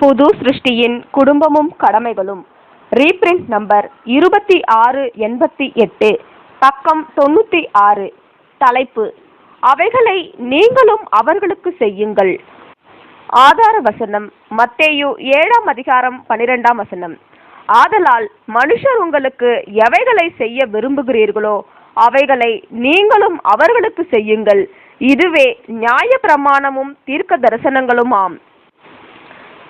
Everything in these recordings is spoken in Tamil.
புது சிருஷ்டியின் குடும்பமும் கடமைகளும். ரீப்ரிண்ட் நம்பர் இருபத்தி ஆறு எண்பத்தி எட்டு பக்கம் தொண்ணூற்றி ஆறு. தலைப்பு அவைகளை நீங்களும் அவர்களுக்கு செய்யுங்கள். ஆதார வசனம் மத்தேயு ஏழாம் அதிகாரம் பனிரெண்டாம் வசனம். ஆதலால் மனுஷர் உங்களுக்கு எவைகளை செய்ய விரும்புகிறீர்களோ அவைகளை நீங்களும் அவர்களுக்கு செய்யுங்கள். இதுவே நியாய பிரமாணமும் தீர்க்க தரிசனங்களும் ஆம்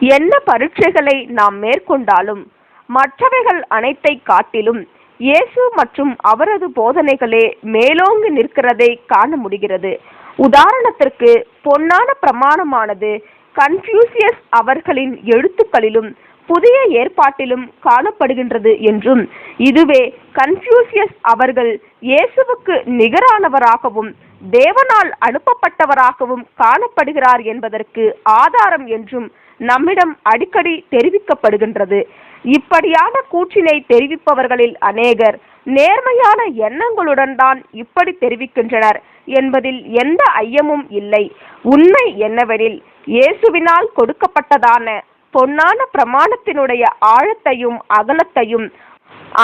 என்ன பரீட்சைகளை நாம் மேற்கொண்டாலும் மற்றவைகள் அனைத்தை காட்டிலும் இயேசு மற்றும் அவரது போதனைகளே மேலோங்கி நிற்கிறதை காண முடிகிறது. உதாரணத்திற்கு பொன்னான பிரமாணமானது கன்ஃபியூசியஸ் அவர்களின் எழுத்துக்களிலும் புதிய ஏற்பாட்டிலும் காணப்படுகின்றது என்றும் இதுவே கன்ஃபியூசியஸ் அவர்கள் இயேசுவுக்கு நிகரானவராகவும் தேவனால் அனுப்பப்பட்டவராகவும் காணப்படுகிறார் என்பதற்கு ஆதாரம் என்றும் நம்மிடம் அடிக்கடி தெரிவிக்கப்படுகின்றது. இப்படியான கூற்றினை தெரிவிப்பவர்களில் அநேகர் நேர்மையான எண்ணங்களுடன் தான் இப்படி தெரிவிக்கின்றனர் என்பதில் எந்த ஐயமும் இல்லை. உண்மை என்னவெனில் இயேசுவினால் கொடுக்கப்பட்டதான பொன்னான பிரமாணத்தினுடைய ஆழத்தையும் அகலத்தையும்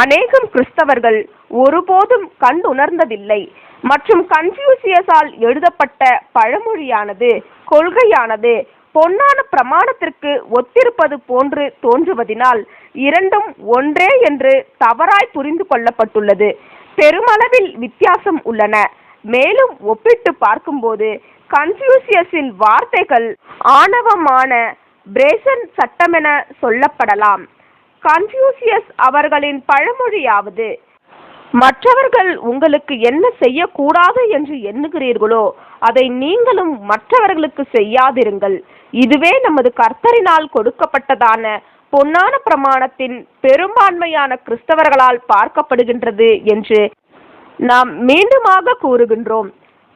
அநேகம் கிறிஸ்தவர்கள் ஒருபோதும் கண்டுணர்ந்ததில்லை. மற்றும் கன்ஃபியூசியஸால் எழுதப்பட்ட பழமொழியானது கொள்கையானது பொன்னான பிரமாணத்திற்கு ஒத்திருப்பது போன்று தோன்றுவதினால் இரண்டும் ஒன்றே என்று தவறாய் புரிந்து கொள்ளப்பட்டுள்ளது. பெருமளவில் வித்தியாசம் உள்ளன. மேலும் ஒப்பிட்டு பார்க்கும்போது கன்ஃபியூசியஸின் வார்த்தைகள் ஆணவமான பிரேசன் சட்டமென சொல்லப்படலாம். கன்ஃபியூசியஸ் அவர்களின் பழமொழியாவது மற்றவர்கள் உங்களுக்கு என்ன செய்யக்கூடாது என்று எண்ணுகிறீர்களோ அதை நீங்களும் மற்றவர்களுக்கு செய்யாதிருங்கள். இதுவே நமது கர்த்தரினால் கொடுக்கப்பட்டதான பொன்னான பிரமாணத்தின் பெரும்பான்மையான கிறிஸ்தவர்களால் பார்க்கப்படுகின்றது என்று நாம் மீண்டுமாக கூறுகின்றோம்.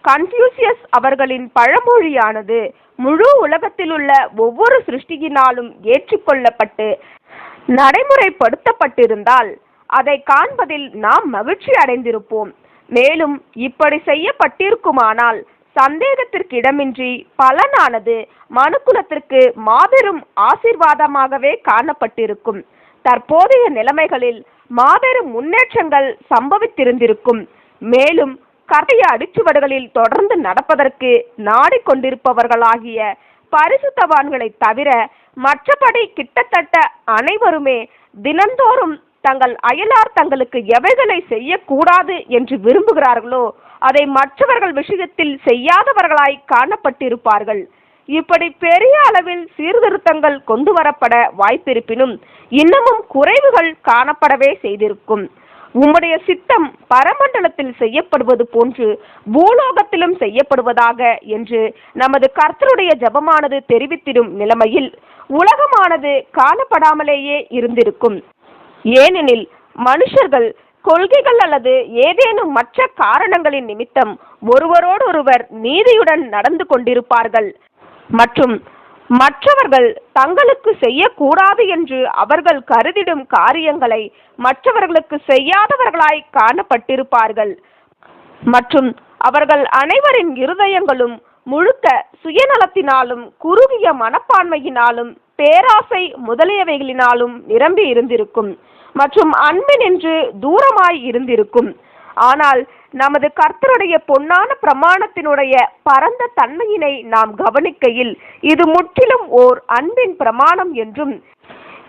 கன்ஃபியூசியஸ் அவர்களின் பழமொழியானது முழு உலகத்தில் உள்ள ஒவ்வொரு சிருஷ்டியினாலும் ஏற்றுக்கொள்ளப்பட்டு நடைமுறைப்படுத்தப்பட்டிருந்தால் அதை காண்பதில் நாம் மகிழ்ச்சி அடைந்திருப்போம். மேலும் இப்படி செய்யப்பட்டிருக்குமானால் சந்தேகத்திற்கு இடமின்றி பலனானது மனுக்குலத்திற்கு மாபெரும் ஆசீர்வாதமாகவே காணப்பட்டிருக்கும். தற்போதைய நிலைமைகளில் மாபெரும் முன்னேற்றங்கள் சம்பவித்திருந்திருக்கும். மேலும் கதைய அடிச்சுவடுகளில் தொடர்ந்து நடப்பதற்கு நாடிக்கொண்டிருப்பவர்களாகிய பரிசுத்தவான்களை தவிர மற்றபடி கிட்டத்தட்ட அனைவருமே தினந்தோறும் தங்கள் அயலார் தங்களுக்கு எவைகளை செய்யக்கூடாது என்று விரும்புகிறார்களோ அதை மற்றவர்கள் விஷயத்தில் செய்யாதவர்களாய் காணப்பட்டிருப்பார்கள். இப்படி பெரிய அளவில் சீர்திருத்தங்கள் கொண்டு வரப்பட வாய்ப்பிருப்பினும் இன்னமும் குறைவுகள் காணப்படவே செய்திருக்கும். உம்முடைய சித்தம் பரமண்டலத்தில் செய்யப்படுவது போன்று பூலோகத்திலும் செய்யப்படுவதாக என்று நமது கர்த்தருடைய ஜபமானது தெரிவித்திடும் நிலைமையில் உலகமானது காணப்படாமலேயே இருந்திருக்கும். ஏனெனில் மனுஷர்கள் கொள்கைகள் அல்லது ஏதேனும் மற்ற காரணங்களின் நிமித்தம் ஒருவரோடொருவர் நீதியுடன் நடந்து கொண்டிருப்பார்கள். மற்றும் மற்றவர்கள் தங்களுக்கு செய்யக்கூடாது என்று அவர்கள் கருதிடும் காரியங்களை மற்றவர்களுக்கு செய்யாதவர்களாய் காணப்பட்டிருப்பார்கள். மற்றும் அவர்கள் அனைவரின் இருதயங்களும் முழுக்க சுயநலத்தினாலும் குறுகிய மனப்பான்மையினாலும் பேராசை முதலியவைகளினாலும் நிரம்பி இருந்திருக்கும் மற்றும் அன்பின் என்று தூரமாய் இருந்திருக்கும். ஆனால் நமது கர்த்தருடைய பொன்னான பிரமாணத்தினுடைய பரந்த தன்மையினை நாம் கவனிக்கையில் இது முற்றிலும் ஓர் அன்பின் பிரமாணம் என்றும்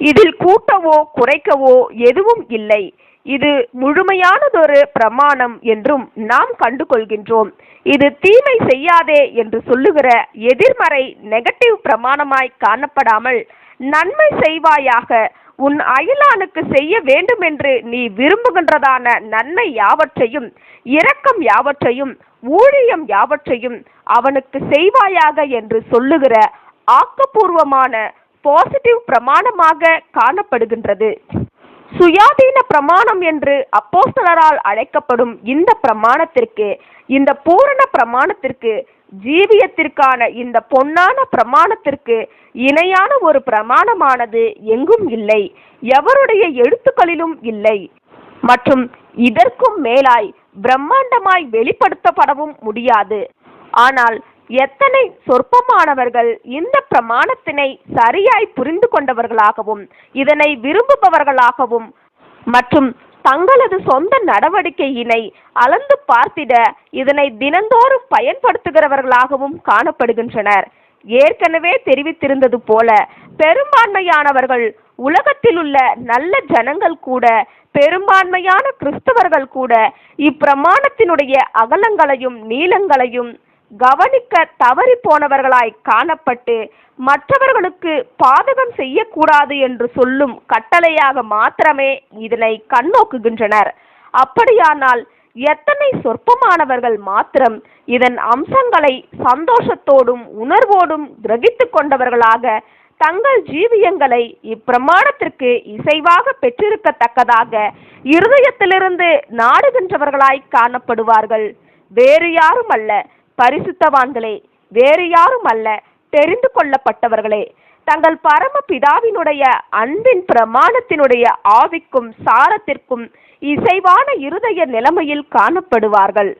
இதில் கூட்டவோ குறைக்கவோ எதுவும் இல்லை. இது முழுமையானதொரு பிரமாணம் என்றும் நாம் கண்டுகொள்கின்றோம். இது தீமை செய்யாதே என்று சொல்லுகிற எதிர்மறை நெகட்டிவ் பிரமாணமாய் காணப்படாமல் நன்மை செய்வாயாக உன் அயலானுக்கு செய்ய வேண்டுமென்று நீ விரும்புகின்றதான நன்மை யாவற்றையும் இரக்கம் யாவற்றையும் ஊழியம் யாவற்றையும் அவனுக்கு செய்வாயாக என்று சொல்லுகிற ஆக்கப்பூர்வமான பாசிட்டிவ் பிரமாணமாக காணப்படுகின்றது. சுயாதீன பிரமாணம் என்று அப்போஸ்தலரால் அழைக்கப்படும் இந்த பிரமாணத்திற்கு இந்த பூரண பிரமாணத்திற்கு ஜீவியத்திற்கான இந்த பொன்னான பிரமாணத்திற்கு இணையான ஒரு பிரமாணமானது எங்கும் இல்லை எவருடைய எழுத்துக்களிலும் இல்லை. மற்றும் இதற்கும் மேலாய் பிரம்மாண்டமாய் வெளிப்படுத்தப்படவும் முடியாது. ஆனால் எத்தனை சொற்பமானவர்கள் இந்த பிரமாணத்தினை சரியாய் புரிந்து கொண்டவர்களாகவும் இதனை விரும்புபவர்களாகவும் மற்றும் தங்களது சொந்த நடவடிக்கையினை அளந்து பார்த்திட இதனை தினந்தோறும் பயன்படுத்துகிறவர்களாகவும் காணப்படுகின்றனர். ஏற்கனவே தெரிவித்திருந்தது போல பெரும்பான்மையானவர்கள் உலகத்தில் உள்ள நல்ல ஜனங்கள் கூட பெரும்பான்மையான கிறிஸ்தவர்கள் கூட இப்பிரமாணத்தினுடைய அகலங்களையும் நீளங்களையும் கவனிக்க தவறி போனவர்களாய் காணப்பட்டு மற்றவர்களுக்கு பாதகம் செய்யக்கூடாது என்று சொல்லும் கட்டளையாக மாத்திரமே இதனை கண்ணோக்குகின்றனர். அப்படியானால் எத்தனை சொற்பமானவர்கள் மாத்திரம் இதன் அம்சங்களை சந்தோஷத்தோடும் உணர்வோடும் கிரகித்து கொண்டவர்களாக தங்கள் ஜீவியங்களை இப்பிரமாணத்திற்கு இசைவாக பெற்றிருக்கத்தக்கதாக இருதயத்திலிருந்து நாடுகின்றவர்களாய் காணப்படுவார்கள். வேறு யாரும் அல்ல பரிசுத்தவான்களே வேறு யாரும் அல்ல தெரிந்து கொள்ளப்பட்டவர்களே. தங்கள் பரம பிதாவினுடைய அன்பின் பிரமாணத்தினுடைய ஆவிக்கும் சாரத்திற்கும் இசைவான இருதய நிலைமையில் காணப்படுவார்கள்.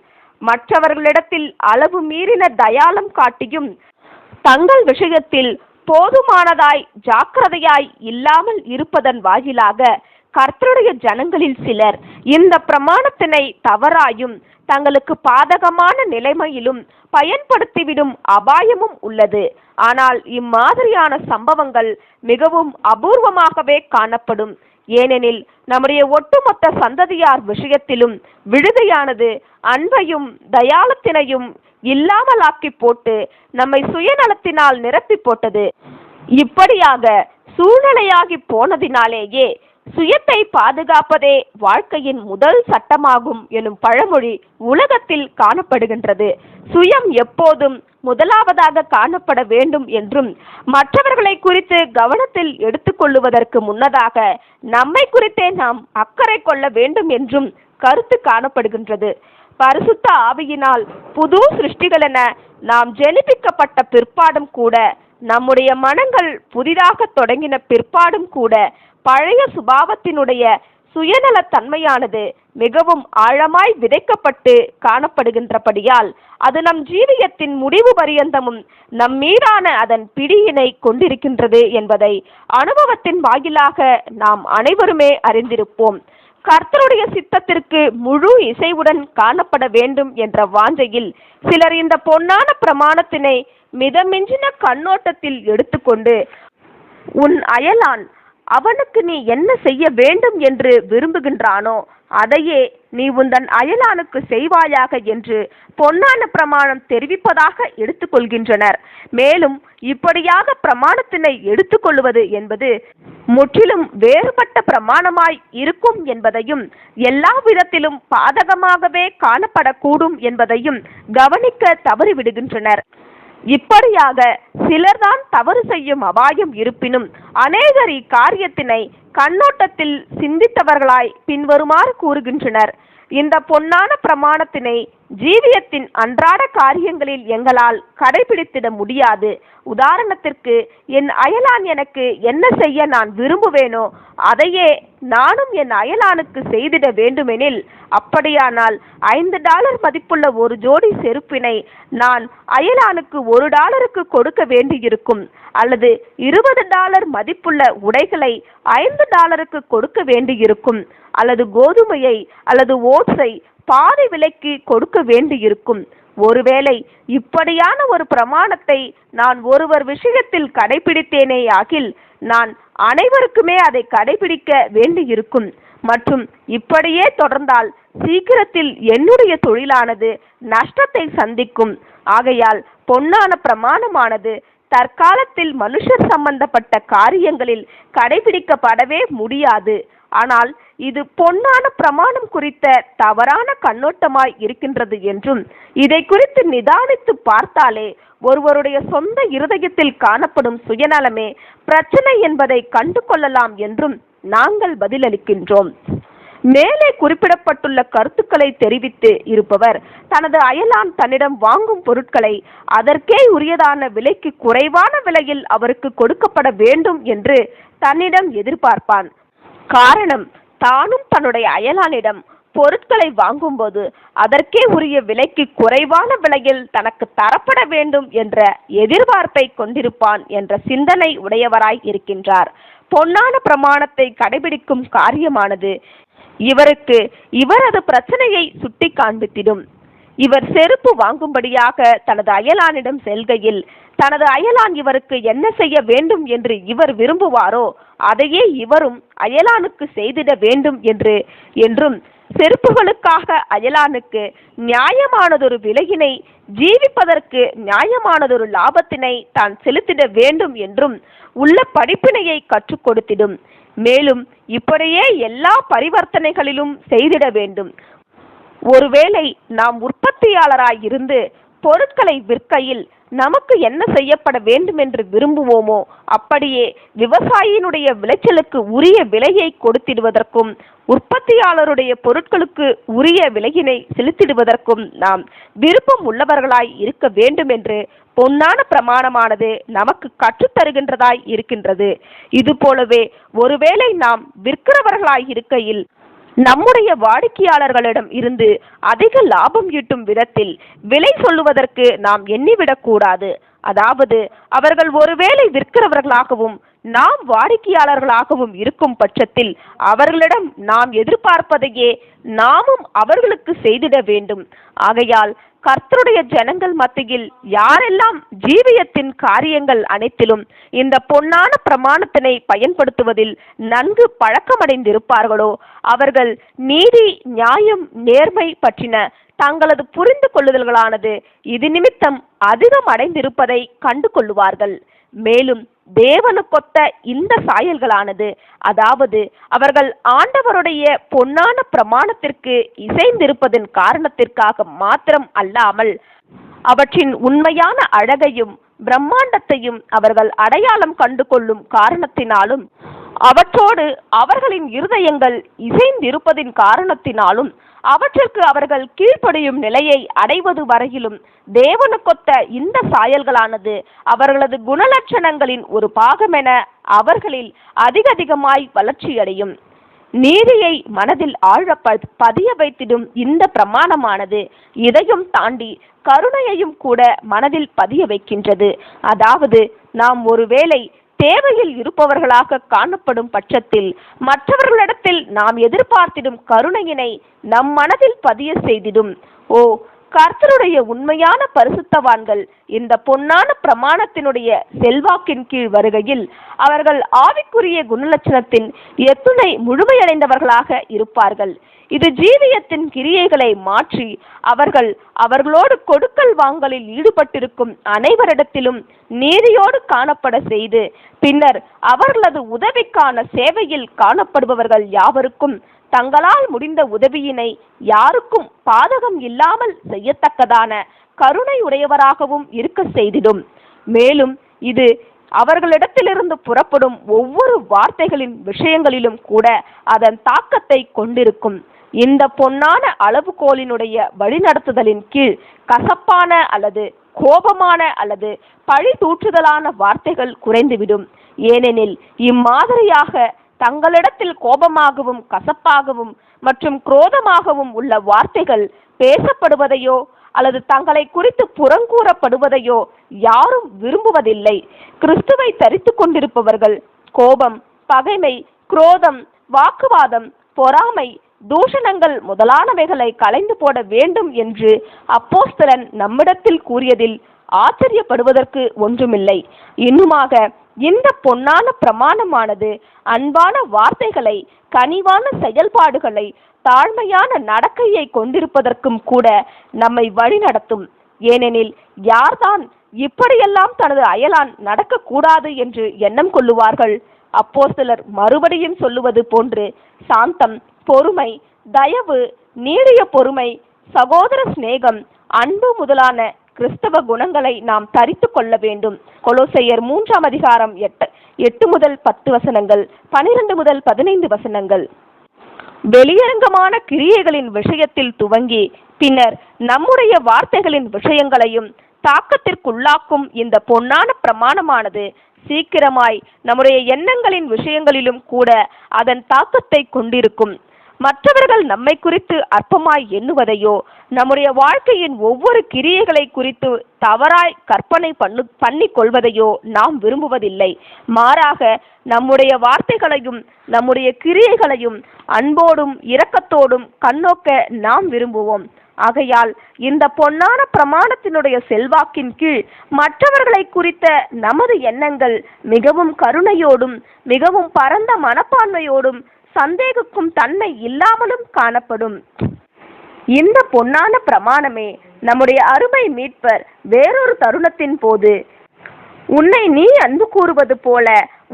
மற்றவர்களிடத்தில் அளவு மீறின தயாளம் காட்டியும் தங்கள் விஷயத்தில் போதுமானதாய் ஜாக்கிரதையாய் இல்லாமல் இருப்பதன் வாயிலாக கர்த்தருடைய ஜனங்களில் சிலர் இந்த பிரமாணத்தினை தவறாயும் தங்களுக்கு பாதகமான நிலைமையிலும் பயன்படுத்திவிடும் அபாயமும் உள்ளது. ஆனால் இம்மாதிரியான சம்பவங்கள் மிகவும் அபூர்வமாகவே காணப்படும். ஏனெனில் நம்முடைய ஒட்டுமொத்த சந்ததியார் விஷயத்திலும் விடுதியானது அன்பையும் தயாளத்தினையும் இல்லாமலாக்கி போட்டு நம்மை சுயநலத்தினால் நிரப்பி போட்டது. இப்படியாக சூழ்நிலையாகி போனதினாலேயே சுயத்தை பாதுகாப்பதே வாழ்க்கையின் முதல் சட்டமாகும் எனும் பழமொழி உலகத்தில் காணப்படுகின்றது. சுயம் எப்போதும் முதலாவதாக காணப்பட வேண்டும் என்றும் மற்றவர்களை குறித்து கவனத்தில் எடுத்துக்கொள்ளுவதற்கு முன்னதாக நம்மை குறித்தே நாம் அக்கறை கொள்ள வேண்டும் என்றும் கருத்து காணப்படுகின்றது. பரிசுத்த ஆவியினால் புது சிருஷ்டிகளென நாம் ஜெனிப்பிக்கப்பட்ட பிற்பாடும் கூட நம்முடைய மனங்கள் புதிதாக தொடங்கின பிற்பாடும் கூட பழைய சுபாவத்தினுடைய சுயநலத்தன்மையானது மிகவும் ஆழமாய் விதைக்கப்பட்டு காணப்படுகின்றபடியால் அது நம் ஜீவியத்தின் முடிவு பரியந்தமும் நம் மீதான அதன் பிடியினை கொண்டிருக்கின்றது என்பதை அனுபவத்தின் வாயிலாக நாம் அனைவருமே அறிந்திருப்போம். கர்த்தருடைய சித்தத்திற்கு முழு இசைவுடன் காணப்பட வேண்டும் என்ற வாஞ்சையில் சிலர் இந்த பொன்னான பிரமாணத்தினை மிதமிஞ்சின கண்ணோட்டத்தில் எடுத்துக்கொண்டு உன் அயலான் அவனுக்கு நீ என்ன செய்ய வேண்டும் என்று விரும்புகின்றானோ அதையே நீ உந்தன் அயலானுக்கு செய்வாயாக என்று பொன்னான பிரமாணம் தெரிவிப்பதாக எடுத்துக்கொள்கின்றனர் மேலும் இப்படியாக பிரமாணத்தினை எடுத்துக்கொள்வது என்பது முற்றிலும் வேறுபட்ட பிரமாணமாய் இருக்கும் என்பதையும் எல்லா விதத்திலும் பாதகமாகவே காணப்படக்கூடும் என்பதையும் கவனிக்க தவறிவிடுகின்றனர். இப்படியாக சிலர்தான் தவறு செய்யும் அபாயம் இருப்பினும் அநேகர் இக்காரியத்தினை கண்ணோட்டத்தில் சிந்தித்தவர்களாய் பின்வருமாறு கூறுகின்றனர். இந்த பொன்னான பிரமாணத்தினை ஜீவியத்தின் அன்றாட காரியங்களில் எங்களால் கடைபிடித்திட முடியாது. உதாரணத்திற்கு என் அயலான் எனக்கு என்ன செய்ய நான் விரும்புவேனோ அதையே நானும் என் அயலானுக்கு செய்திட வேண்டுமெனில் அப்படியானால் ஐந்து டாலர் மதிப்புள்ள ஒரு ஜோடி செருப்பினை நான் அயலானுக்கு ஒரு டாலருக்கு கொடுக்க வேண்டியிருக்கும். அல்லது இருபது டாலர் மதிப்புள்ள உடைகளை ஐந்து டாலருக்கு கொடுக்க வேண்டியிருக்கும். அல்லது கோதுமையை அல்லது ஓட்ஸை பாதி விலைக்கு கொடுக்க வேண்டியிருக்கும். ஒருவேளை இப்படியான ஒரு பிரமாணத்தை நான் ஒருவர் விஷயத்தில் கடைபிடித்தேனேயாகில் நான் அனைவருக்குமே அதை கடைபிடிக்க வேண்டியிருக்கும். மற்றும் இப்படியே தொடர்ந்தால் சீக்கிரத்தில் என்னுடைய தொழிலானது நஷ்டத்தை சந்திக்கும். ஆகையால் பொன்னான பிரமாணமானது தற்காலத்தில் மனுஷர் சம்பந்தப்பட்ட காரியங்களில் கடைபிடிக்கப்படவே முடியாது. ஆனால் இது பொன்னான பிரமாணம் குறித்த தவறான கண்ணோட்டமாய் இருக்கின்றது என்றும் இதை குறித்து நிதானித்து பார்த்தாலே ஒருவருடைய சொந்த இருதயத்தில் காணப்படும் சுயநலமே பிரச்சனை என்பதை கண்டு கொள்ளலாம் என்றும் நாங்கள் பதிலளிக்கின்றோம். மேலே குறிப்பிடப்பட்டுள்ள கருத்துக்களை தெரிவித்து இருப்பவர் தனது அயலான் தன்னிடம் வாங்கும் பொருட்களை அதற்கே உரியதான விலைக்கு குறைவான விலையில் அவருக்கு கொடுக்கப்பட வேண்டும் என்று தன்னிடம் எதிர்பார்ப்பான். காரணம் தானும் தன்னுடைய அயலானிடம் பொருட்களை வாங்கும்போது அதற்கே உரிய விலைக்கு குறைவான விலையில் தனக்கு தரப்பட வேண்டும் என்ற எதிர்பார்ப்பை கொண்டிருப்பான் என்ற சிந்தனை உடையவராய் இருக்கின்றார். பொன்னான பிரமாணத்தை கடைபிடிக்கும் காரியமானது இவருக்கு இவரது பிரச்சனையை சுட்டி காண்பித்திடும் இவர் செருப்பு வாங்கும்படியாக தனது அயலானிடம் செல்கையில் தனது அயலான் இவருக்கு என்ன செய்ய வேண்டும் என்று இவர் விரும்புவாரோ அதையே இவரும் அயலானுக்கு செய்திட வேண்டும் என்று என்றும் செருப்புகளுக்காக அயலானுக்கு நியாயமானதொரு விலையினை ஜீவிப்பதற்கு நியாயமானதொரு லாபத்தினை தான் செலுத்திட வேண்டும் என்றும் உள்ள படிப்பினையை கற்றுக் கொடுத்திடும். மேலும் இப்படியே எல்லா பரிவர்த்தனைகளிலும் செய்திட வேண்டும். ஒருவேளை நாம் உற்பத்தியாளராய் இருந்து பொருட்களை விற்கையில் நமக்கு என்ன செய்யப்பட வேண்டும் என்று விரும்புவோமோ அப்படியே விவசாயியினுடைய விளைச்சலுக்கு உரிய விலையை கொடுத்திடுவதற்கும் உற்பத்தியாளருடைய பொருட்களுக்கு உரிய விலையினை செலுத்திடுவதற்கும் நாம் விருப்பம் உள்ளவர்களாய் இருக்க வேண்டும் என்று பொன்னான பிரமாணமானது நமக்கு கற்றுத்தருகின்றதாய் இருக்கின்றது. இது போலவே ஒருவேளை நாம் விற்கிறவர்களாய் இருக்கையில் நம்முடைய வாடிக்கையாளர்களிடம் இருந்து அதிக லாபம் ஈட்டும் விதத்தில் விலை சொல்லுவதற்கு நாம் எண்ணிவிடக்கூடாது. அதாவது அவர்கள் ஒருவேளை விற்கிறவர்களாகவும் நாம் வாடிக்கையாளர்களாகவும் இருக்கும் பட்சத்தில் அவர்களிடம் நாம் எதிர்பார்ப்பதையே நாமும் அவர்களுக்கு செய்திட வேண்டும். ஆகையால் கர்த்தருடைய ஜனங்கள் மத்தியில் யாரெல்லாம் ஜீவியத்தின் காரியங்கள் அனைத்திலும் இந்த பொன்னான பிரமாணத்தினை பயன்படுத்துவதில் நன்கு பழக்கமடைந்திருப்பார்களோ அவர்கள் நீதி நியாயம் நேர்மை பற்றின தங்களது புரிந்து கொள்ளுதல்களானது இது நிமித்தம் அதிகம் அடைந்திருப்பதை கண்டு கொள்ளுவார்கள் மேலும் தேவனுக்கொத்த இந்த சாயல்களானது. அதாவது அவர்கள் ஆண்டவருடைய பொன்னான பிரமாணத்திற்கு இசைந்திருப்பதன் காரணத்திற்காக மாத்திரம் அல்லாமல் அவற்றின் உண்மையான அழகையும் பிரம்மாண்டத்தையும் அவர்கள் அடையாளம் கண்டு கொள்ளும் காரணத்தினாலும் அவற்றோடு அவர்களின் இருதயங்கள் இசைந்திருப்பதின் காரணத்தினாலும் அவற்றிற்கு அவர்கள் கீழ்ப்படியும் நிலையை அடைவது வரையிலும் தேவனுக்கொத்த இந்த சாயல்களானது அவர்களது குணலட்சணங்களின் ஒரு பாகமென அவர்களில் அதிக அதிகமாய் வளர்ச்சியடையும். நீதியை மனதில் ஆழ பதிய வைத்திடும் இந்த பிரமாணமானது இதையும் தாண்டி கருணையையும் கூட மனதில் பதிய வைக்கின்றது. அதாவது நாம் ஒருவேளை தேவையில் இருப்பவர்களாக காணப்படும் பட்சத்தில் மற்றவர்களிடத்தில் நாம் எதிர்பார்த்திடும் கருணையினை நம் மனதில் பதிய செய்திடும். ஓ கர்த்தருடைய உண்மையான பரிசுத்தவான்கள் இந்த பொன்னான பிரமாணத்தினுடைய செல்வாக்கின் கீழ் வருகையில் அவர்கள் ஆவிக்குரிய குணலட்சணத்தின் எத்துணை முழுமையடைந்தவர்களாக இருப்பார்கள். இது ஜீவியத்தின் கிரியைகளை மாற்றி அவர்கள் அவர்களோடு கொடுக்கல் வாங்கலில் ஈடுபட்டிருக்கும் அனைவரிடத்திலும் நீதியோடு காணப்பட செய்து பின்னர் அவர்களது உதவிக்கான சேவையில் காணப்படுபவர்கள் யாவருக்கும் தங்களால் முடிந்த உதவியினை யாருக்கும் பாதகம் இல்லாமல் செய்யத்தக்கதான கருணை உடையவராகவும் இருக்க செய்திடும். மேலும் இது அவர்களிடத்திலிருந்து புறப்படும் ஒவ்வொரு வார்த்தைகளின் விஷயங்களிலும் கூட அதன் தாக்கத்தை கொண்டிருக்கும். இந்த பொன்னான அளவுகோலினுடைய வழிநடத்துதலின் கீழ் கசப்பான அல்லது கோபமான அல்லது பழி தூற்றுதலான வார்த்தைகள் குறைந்துவிடும். ஏனெனில் இம்மாதிரியாக தங்களிடத்தில் கோபமாகவும் கசப்பாகவும் மற்றும் குரோதமாகவும் உள்ள வார்த்தைகள் பேசப்படுவதையோ அல்லது தங்களை குறித்து புறங்கூறப்படுவதையோ யாரும் விரும்புவதில்லை. கிறிஸ்துவை தரித்து கொண்டிருப்பவர்கள் கோபம் பகைமை குரோதம் வாக்குவாதம் பொறாமை தூஷணங்கள் முதலானவைகளை களைந்து போட வேண்டும் என்று அப்போஸ்தலன் நம்மிடத்தில் கூறியதில் ஆச்சரியப்படுவதற்கு ஒன்றுமில்லை. இன்னுமாக இந்த பொன்னான பிரமாணமானது அன்பான வார்த்தைகளை கனிவான செயல்பாடுகளை தாழ்மையான நடக்கையை கொண்டிருப்பதற்கும் கூட நம்மை வழிநடத்தும் ஏனெனில் யார்தான் இப்படியெல்லாம் தனது அயலான் நடக்கக்கூடாது என்று எண்ணம் கொள்ளுவார்கள்? அப்போஸ்தலர் மறுபடியும் சொல்லுவது போன்று சாந்தம் பொறுமை தயவு நீடிய பொறுமை சகோதர சிநேகம் அன்பு முதலான கிறிஸ்தவ குணங்களை நாம் தரித்து கொள்ள வேண்டும். கொலோசையர் மூன்றாம் அதிகாரம் எட்டு எட்டு முதல் பத்து வசனங்கள் பனிரெண்டு முதல் பதினைந்து வசனங்கள். வெளியரங்கமான கிரியைகளின் விஷயத்தில் துவங்கி பின்னர் நம்முடைய வார்த்தைகளின் விஷயங்களையும் தாக்கத்திற்குள்ளாக்கும் இந்த பொன்னான பிரமாணமானது சீக்கிரமாய் நம்முடைய எண்ணங்களின் விஷயங்களிலும் கூட அதன் தாக்கத்தை கொண்டிருக்கும். மற்றவர்கள் நம்மை குறித்து அற்பமாய் எண்ணுவதையோ நம்முடைய வாழ்க்கையின் ஒவ்வொரு கிரியைகளை குறித்து தவறாய் கற்பனை பண்ணு பண்ணி கொள்வதையோ நாம் விரும்புவதில்லை. மாறாக நம்முடைய வார்த்தைகளையும் நம்முடைய கிரியைகளையும் அன்போடும் இரக்கத்தோடும் கண்ணோக்க நாம் விரும்புவோம். ஆகையால் இந்த பொன்னான பிரமாணத்தினுடைய செல்வாக்கின் கீழ் மற்றவர்களை குறித்த நமது எண்ணங்கள் மிகவும் கருணையோடும் மிகவும் பரந்த மனப்பான்மையோடும் சந்தேகிக்கும் தன்மை இல்லாமலும் காணப்படும். இந்த பொன்னான பிரமாணமே நம்முடைய அருமை மீட்பர் வேறொரு தருணத்தின் போது. உன்னை நீ அன்பு கூறுவது போல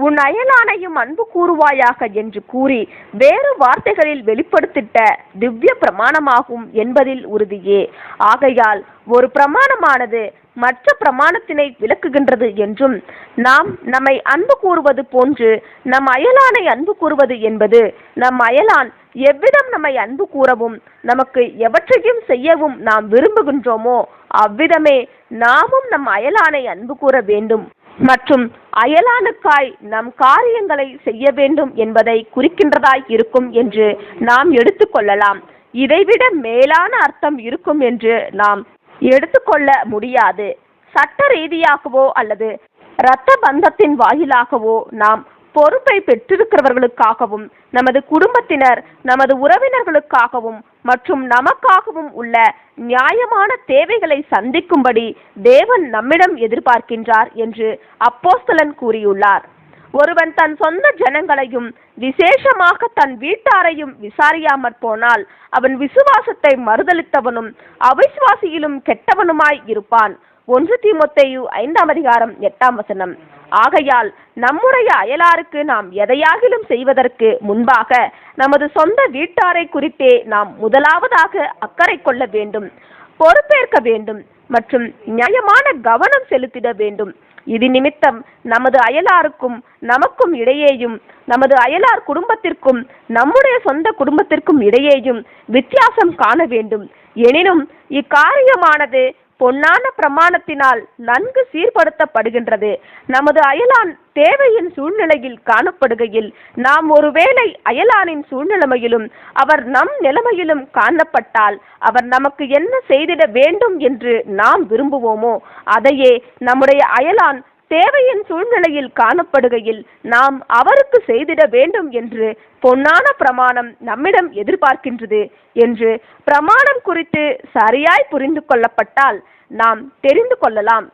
உன் அயலானையும் அன்பு கூறுவாயாக என்று கூறி வேறு வார்த்தைகளில் வெளிப்படுத்திட்ட திவ்ய பிரமாணமாகும் என்பதில் உறுதியே. ஆகையால் ஒரு பிரமாணமானது மற்ற பிரமாணத்தினை விளக்குகின்றது என்றும் நாம் நம்மை அன்பு கூறுவது போன்று நம் அயலானை அன்பு கூறுவது என்பது நம் அயலான் எவ்விதம் நம்மை அன்பு கூறவும் நமக்கு எவற்றையும் செய்யவும் நாம் விரும்புகின்றோமோ அவ்விதமே நாமும் நம் அயலானை அன்பு கூற வேண்டும். மற்றும் அயலானுக்காய் நம் காரியங்களை செய்ய வேண்டும் என்பதை குறிக்கின்றதாய் இருக்கும் என்று நாம் எடுத்துக்கொள்ளலாம் இதைவிட மேலான அர்த்தம் இருக்கும் என்று நாம் எடுத்துக்கொள்ள முடியாது. சட்ட ரீதியாகவோ அல்லது இரத்த பந்தத்தின் வாயிலாகவோ நாம் பொறுப்பை பெற்றிருக்கிறவர்களுக்காகவும் நமது குடும்பத்தினர் நமது உறவினர்களுக்காகவும் மற்றும் நமக்காகவும் உள்ள நியாயமான தேவைகளை சந்திக்கும்படி தேவன் நம்மிடம் எதிர்பார்க்கின்றார் என்று அப்போஸ்தலன் கூறியுள்ளார். ஒருவன் தன் சொந்த ஜனங்களையும் விசேஷமாக தன் வீட்டாரையும் விசாரியாமற் போனால் அவன் விசுவாசத்தை மறுதலித்தவனும் அவிசுவாசியிலும் கெட்டவனுமாய் இருப்பான். ஒன்று தீமோத்தேயு ஐந்தாம் அதிகாரம் எட்டாம் வசனம். ஆகையால் நம்முடைய அயலாருக்கு நாம் எதையாகிலும் செய்வதற்கு முன்பாக நமது சொந்த வீட்டாரை குறித்தே நாம் முதலாவதாக அக்கறை கொள்ள வேண்டும் பொறுப்பேற்க வேண்டும் மற்றும் நியாயமான கவனம் செலுத்திட வேண்டும். இது நிமித்தம் நமது அயலாருக்கும் நமக்கும் இடையேயும் நமது அயலார் குடும்பத்திற்கும் நம்முடைய சொந்த குடும்பத்திற்கும் இடையேயும் வித்தியாசம் காண வேண்டும். எனினும் இக்காரியமானது பொன்னான பிரமாணத்தினால் நன்கு சீர்படுத்தப்படுகின்றது. நமது அயலான் தேவையின் சூழ்நிலையில் காணப்படுகையில் நாம் ஒருவேளை அயலானின் சூழ்நிலைமையிலும் அவர் நம் நிலைமையிலும் காணப்பட்டால் அவர் நமக்கு என்ன செய்திட வேண்டும் என்று நாம் விரும்புவோமோ அதையே நம்முடைய அயலான் தேவையின் சூழ்நிலையில் காணப்படுகையில் நாம் அவருக்கு செய்திட வேண்டும் என்று பொன்னான பிரமாணம் நம்மிடம் எதிர்பார்க்கின்றது என்று பிரமாணம் குறித்து சரியாய் புரிந்து கொள்ளப்பட்டால் நாம் தெரிந்து கொள்ளலாம்.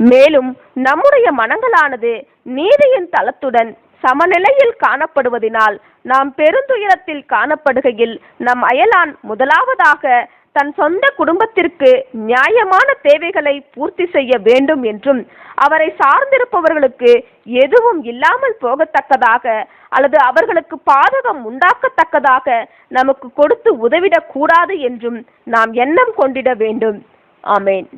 மேலும் நம்முடைய மனங்களானது நீதியின் தளத்துடன் சமநிலையில் காணப்படுவதினால் நாம் பெருந்துயரத்தில் காணப்படுகையில் நம் அயலான் முதலாவதாக தன் சொந்த குடும்பத்திற்கு நியாயமான தேவைகளை பூர்த்தி செய்ய வேண்டும் என்றும் அவரை சார்ந்திருப்பவர்களுக்கு எதுவும் இல்லாமல் போகத்தக்கதாக அல்லது அவர்களுக்கு பாதகம் உண்டாக்கத்தக்கதாக நமக்கு கொடுத்து உதவிடக் கூடாது என்றும் நாம் எண்ணம் கொண்டிட வேண்டும். ஆமேன்.